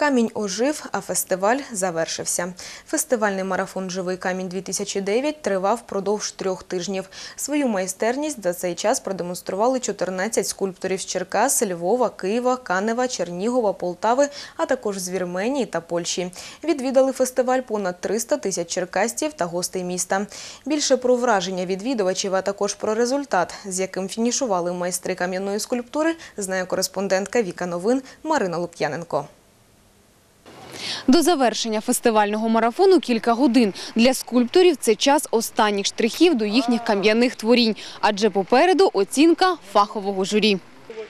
Камінь ожив, а фестиваль завершився. Фестивальний марафон Живий камінь 2009 тривав впродовж трьох тижнів. Свою майстерність за цей час продемонстрували 14 скульпторів з Черкас, Львова, Києва, Канева, Чернігова, Полтави, а також з Вірменії та Польщі. Відвідали фестиваль понад 300 тисяч черкастів та гостей міста. Більше про враження відвідувачів, а також про результат, з яким фінішували майстри кам'яної скульптури, знає кореспондентка Віка Новин Марина Лук'яненко. До завершення фестивального марафону кілька годин. Для скульпторів це час останніх штрихів до їхніх кам'яних творінь, адже попереду оцінка фахового журі.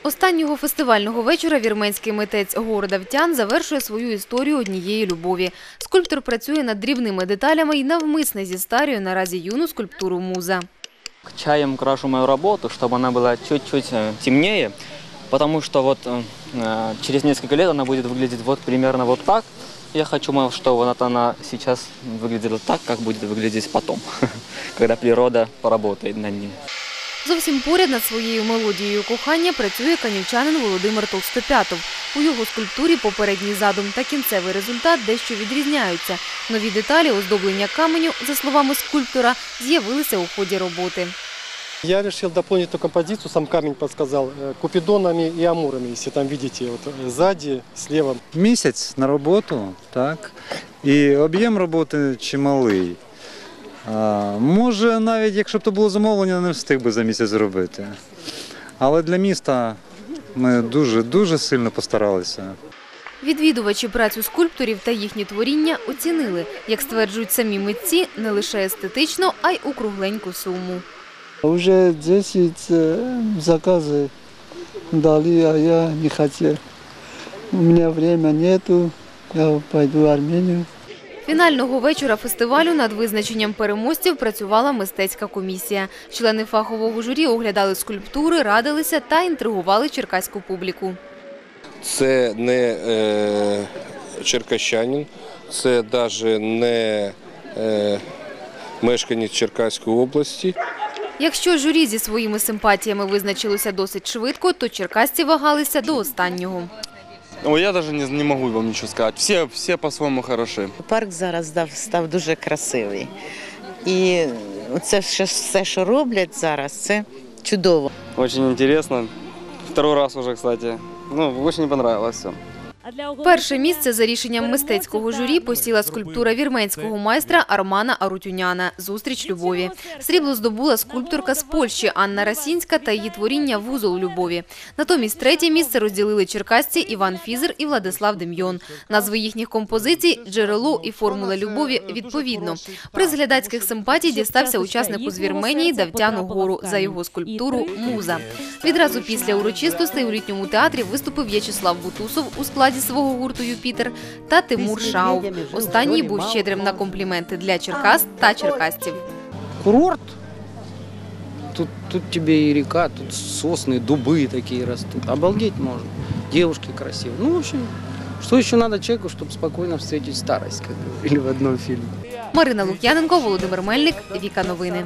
Останнього фестивального вечора вірменський митець Города Втян завершує свою історію однієї любові. Скульптор працює над дрібними деталями і навмисне зістарює наразі юну скульптуру муза. Чаем крашу мою работу, чтобы она была чуть-чуть э, темнее, потому что вот э, э, через несколько лет она будет выглядеть вот примерно вот так. Я хочу, мо- что вот она сейчас выглядела так, как будет выглядеть потом, когда природа поработает над ним. Зовсім поряд над своєю мелодією кохання працює канівчанин Володимир Толстопятов. У його скульптурі попередній задум та кінцевий результат дещо відрізняються. Нові деталі оздоблення каменю, за словами скульптора, з'явилися у ході роботи. Я решил дополнить эту композицию, сам камень подсказал, э, купидонами и амурами, если там видите, вот э, сзади, слева. Місяць на роботу, так. І об'єм роботи чималий. А, може, навіть якщо б то було замовлення, не встиг би за місяць зробити. Але для міста ми дуже-дуже сильно постаралися. Відвідувачі працю скульпторів та їхні творіння оцінили, як стверджують самі митці, не лише естетично, а й у кругленьку суму. Уже 10 э, заказы дали, а я не хотел. У меня время нету, я пойду в Армению. Фінального вечора фестивалю над визначенням переможців працювала мистецька комісія. Члени фахового журі оглядали скульптури, радилися та інтригували черкаську публіку. Це не е, черкащанин, це навіть не е, мешканець Черкаської області. Якщо журі зі своїми симпатіями визначилося досить швидко, то черкасці вагалися до останнього. Ой, я даже не, не могу вам ничего сказать. Все, все по-своему хороши. Парк зараз став, став дуже красивий. І це все, все, що роблять зараз, це чудово. Очень интересно. Второй раз уже, кстати. Ну, очень понравилось все. Перше місце за рішенням мистецького журі посіла скульптура вірменського майстра Армана Арутюняна «Зустріч любові». Срібло здобула скульпторка з Польщі Анна Расінська та її творіння «Вузол любові». Натомість третє місце розділили черкасці Іван Фізер і Владислав Дем'йон. Назви їхніх композицій «Джерело» і «Формула любові» відповідно. Приз глядацьких симпатій дістався учаснику з Вірменії Давтяну Гору за його скульптуру «Муза». Відразу після урочистостей у літньому театрі виступив В'ячеслав Бутусов у складі свого гурту «Юпітер» та Тимур Шаув. Останній був щедрим на компліменти для черкас та черкасців. курорт. Тут, тут тебе и река, тут сосны, дубы такие растут. Обалдеть можно. Девушки красивые. Ну, в общем, что еще надо человеку, чтобы спокойно встретить старость, как говорили в одном фильме. Марина Лук'яненко, Володимир Мельник, Віка Новини.